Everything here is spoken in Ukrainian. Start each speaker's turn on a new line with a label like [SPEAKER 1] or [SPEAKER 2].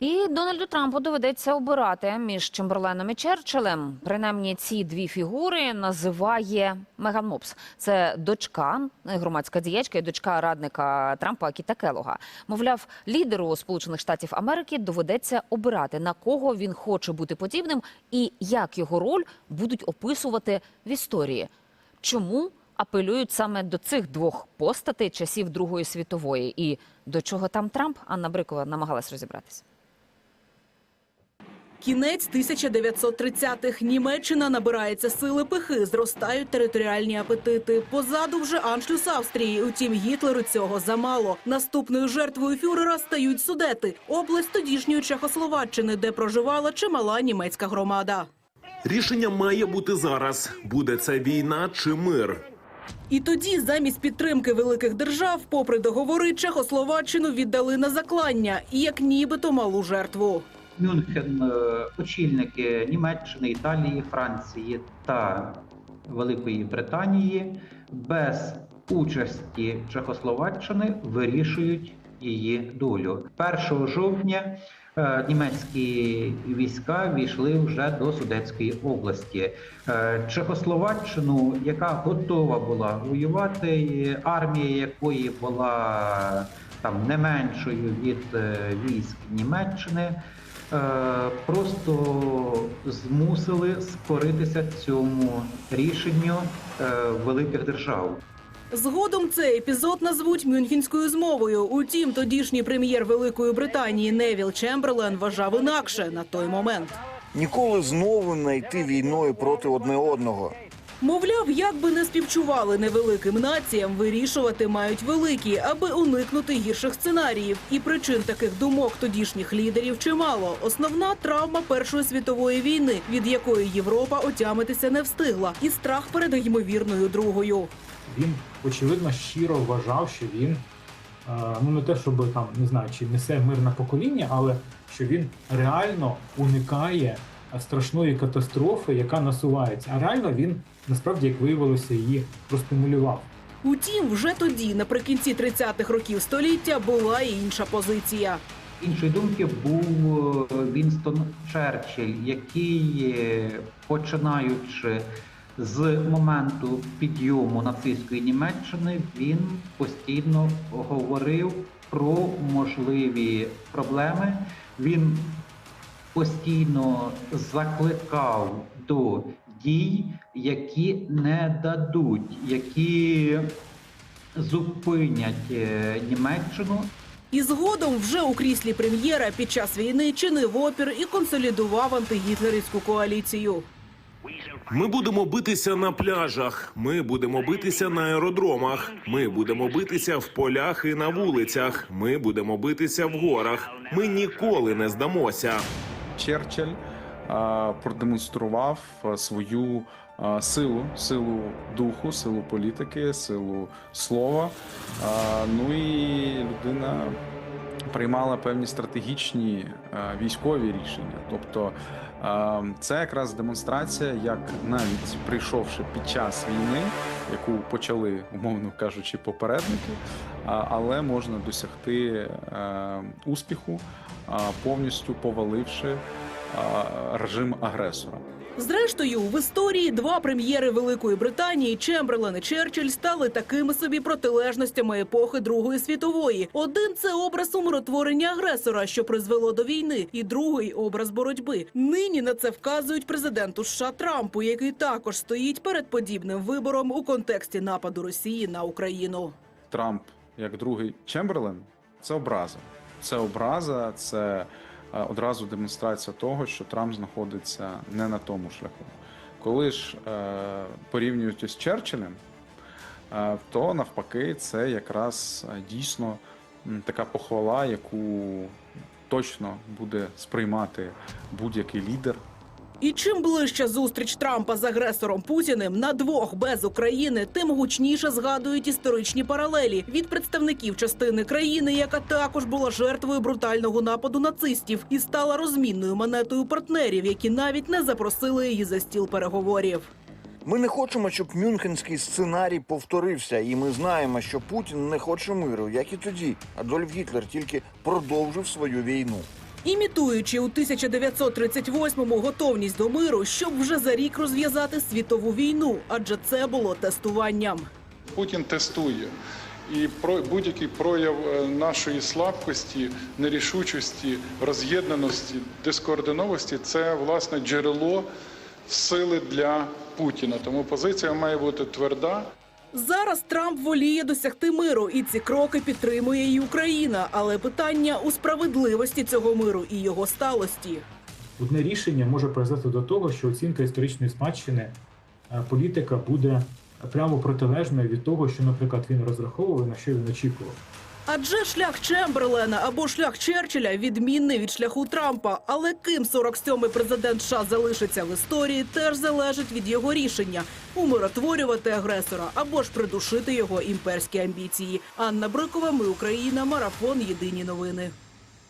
[SPEAKER 1] І Дональду Трампу доведеться обирати між Чемберленом і Черчиллем. Принаймні, ці дві фігури називає Меган Мопс. Це дочка, громадська діячка і дочка радника Трампа Кіта Келога. Мовляв, лідеру Сполучених Штатів Америки доведеться обирати на кого він хоче бути подібним і як його роль будуть описувати в історії. Чому апелюють саме до цих двох постатей часів Другої світової? І до чого там Трамп? Анна Брикова намагалась розібратися.
[SPEAKER 2] Кінець 1930-х. Німеччина набирається сили пихи, зростають територіальні апетити. Позаду вже аншлюс Австрії. Утім, Гітлеру цього замало. Наступною жертвою фюрера стають судети, область тодішньої Чехословаччини, де проживала чимала німецька громада.
[SPEAKER 3] Рішення має бути зараз: буде це війна чи мир.
[SPEAKER 2] І тоді, замість підтримки великих держав, попри договори, Чехословаччину віддали на заклання, і як нібито малу жертву.
[SPEAKER 4] Мюнхен, е, очільники Німеччини, Італії, Франції та Великої Британії без участі Чехословаччини вирішують її долю. 1 жовтня е, німецькі війська війшли вже до Судетської області. Е, Чехословаччину, яка готова була воювати, армія якої була там не меншою від е, військ Німеччини. Е, просто змусили скоритися цьому рішенню е, великих держав.
[SPEAKER 2] Згодом цей епізод назвуть Мюнхенською змовою. Утім, тодішній прем'єр Великої Британії Невіл Чемберлен вважав інакше на той момент.
[SPEAKER 5] Ніколи знову не йти війною проти одне одного.
[SPEAKER 2] Мовляв, як би не співчували невеликим націям, вирішувати мають великі, аби уникнути гірших сценаріїв. І причин таких думок тодішніх лідерів чимало. Основна травма Першої світової війни, від якої Європа отямитися не встигла, і страх перед ймовірною другою.
[SPEAKER 6] Він очевидно щиро вважав, що він е, ну не те, щоб там не знаю, чи несе мирне покоління, але що він реально уникає страшної катастрофи, яка насувається. А реально він насправді, як виявилося, її простимулював.
[SPEAKER 2] Утім, вже тоді, наприкінці 30-х років століття, була і інша позиція.
[SPEAKER 4] Іншої думки був е, Вінстон Черчилль, який, е, починаючи з моменту підйому нацистської Німеччини, він постійно говорив про можливі проблеми. Він постійно закликав до дій, які не дадуть, які зупинять е, Німеччину
[SPEAKER 2] І згодом вже у кріслі прем'єра під час війни чинив опір і консолідував антигітлерівську коаліцію.
[SPEAKER 3] Ми будемо битися на пляжах. Ми будемо битися на аеродромах. Ми будемо битися в полях і на вулицях. Ми будемо битися в горах. Ми ніколи не здамося.
[SPEAKER 7] Черчилль а, продемонстрував свою а, силу, силу духу, силу політики, силу слова. Ну і людина приймала певні стратегічні військові рішення. Тобто це якраз демонстрація, як навіть прийшовши під час війни, яку почали, умовно кажучи, попередники, але можна досягти е, успіху, повністю поваливши режим агресора.
[SPEAKER 2] Зрештою, в історії два прем'єри Великої Британії Чемберлен і Черчилль стали такими собі протилежностями епохи Другої світової. Один це образ умиротворення агресора, що призвело до війни, і другий образ боротьби. Нині на це вказують президенту США Трампу, який також стоїть перед подібним вибором у контексті нападу Росії на Україну.
[SPEAKER 7] Трамп, як другий Чемберлен, це образа. Це образа, це одразу демонстрація того, що Трамп знаходиться не на тому шляху. Коли ж е, порівнюють з Черчиллем, е, то навпаки, це якраз е, дійсно така похвала, яку точно буде сприймати будь-який лідер
[SPEAKER 2] І чим ближча зустріч Трампа з агресором Путіним на двох без України, тим гучніше згадують історичні паралелі від представників частини країни, яка також була жертвою брутального нападу нацистів і стала розмінною монетою партнерів, які навіть не запросили її за стіл переговорів.
[SPEAKER 5] Ми не хочемо, щоб мюнхенський сценарій повторився, і ми знаємо, що Путін не хоче миру, як і тоді. Адольф Гітлер тільки продовжив свою війну.
[SPEAKER 2] Імітуючи у 1938-му готовність до миру, щоб вже за рік розв'язати світову війну, адже це було тестуванням.
[SPEAKER 8] Путін тестує. І про будь-який прояв е, нашої слабкості, нерішучості, роз'єднаності, дискоординованості це власне джерело сили для Путіна. Тому позиція має бути тверда.
[SPEAKER 2] Зараз Трамп воліє досягти миру, і ці кроки підтримує і Україна. Але питання у справедливості цього миру і його сталості.
[SPEAKER 6] Одне рішення може призвести до того, що оцінка історичної спадщини е, політика буде прямо протилежною від того, що, наприклад, він розраховував, на що він очікував.
[SPEAKER 2] Адже шлях Чемберлена або шлях Черчилля відмінний від шляху Трампа. Але ким 47-й президент США залишиться в історії, теж залежить від його рішення умиротворювати агресора або ж придушити його імперські амбіції. Анна Брикова, ми Україна, марафон. Єдині новини.